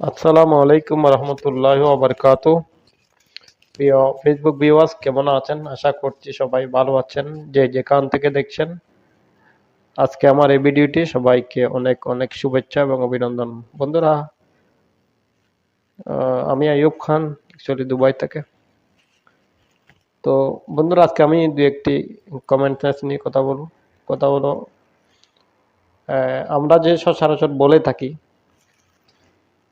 আসসালামু আলাইকুম রহমতুল্লাহ বারকাত প্রিয় ফেসবুক ভিউয়ার্স কেমন আছেন? আশা করছি সবাই ভালো আছেন, যে যেখান থেকে দেখছেন। আজকে আমার এই ভিডিওটি সবাইকে অনেক অনেক শুভেচ্ছা এবং অভিনন্দন। বন্ধুরা আমি আইয়ুব খান অ্যাকচুয়ালি দুবাই থেকে। তো বন্ধুরা, আজকে আমি দু একটি কমেন্ট নিয়ে কথা বলব। কথা হলো আমরা যে সচরাচর বলে থাকি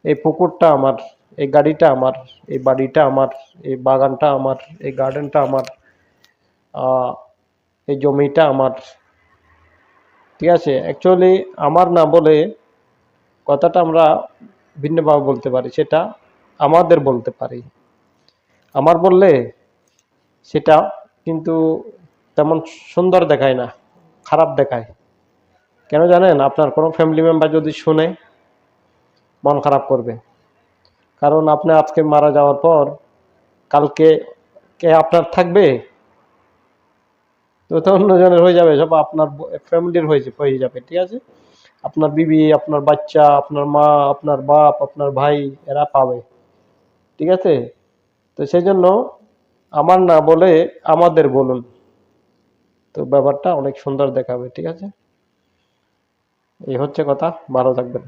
এই পুকুরটা আমার, এই গাড়িটা আমার, এই বাড়িটা আমার, এই বাগানটা আমার, এই গার্ডেনটা আমার এই জমিটা আমার। ঠিক আছে? অ্যাকচুয়ালি আমার না বলে কথাটা আমরা ভিন্নভাবে বলতে পারি, সেটা আমাদের বলতে পারি। আমার বললে সেটা কিন্তু তেমন সুন্দর দেখায় না, খারাপ দেখায়। কেন জানেন? আপনার কোনো ফ্যামিলি মেম্বার যদি শুনে মন খারাপ করবে। কারণ আপনি আজকে মারা যাওয়ার পর কালকে কে আপনার থাকবে? তো অন্যজনের হয়ে যাবে, সব আপনার ফ্যামিলির হয়ে হয়ে যাবে, ঠিক আছে? আপনার বিবি, আপনার বাচ্চা, আপনার মা, আপনার বাপ, আপনার ভাই, এরা পাবে, ঠিক আছে? তো সেই জন্য আমার না বলে আমাদের বলুন। তো ব্যাপারটা অনেক সুন্দর দেখাবে, ঠিক আছে? এই হচ্ছে কথা, ভালো থাকবেন।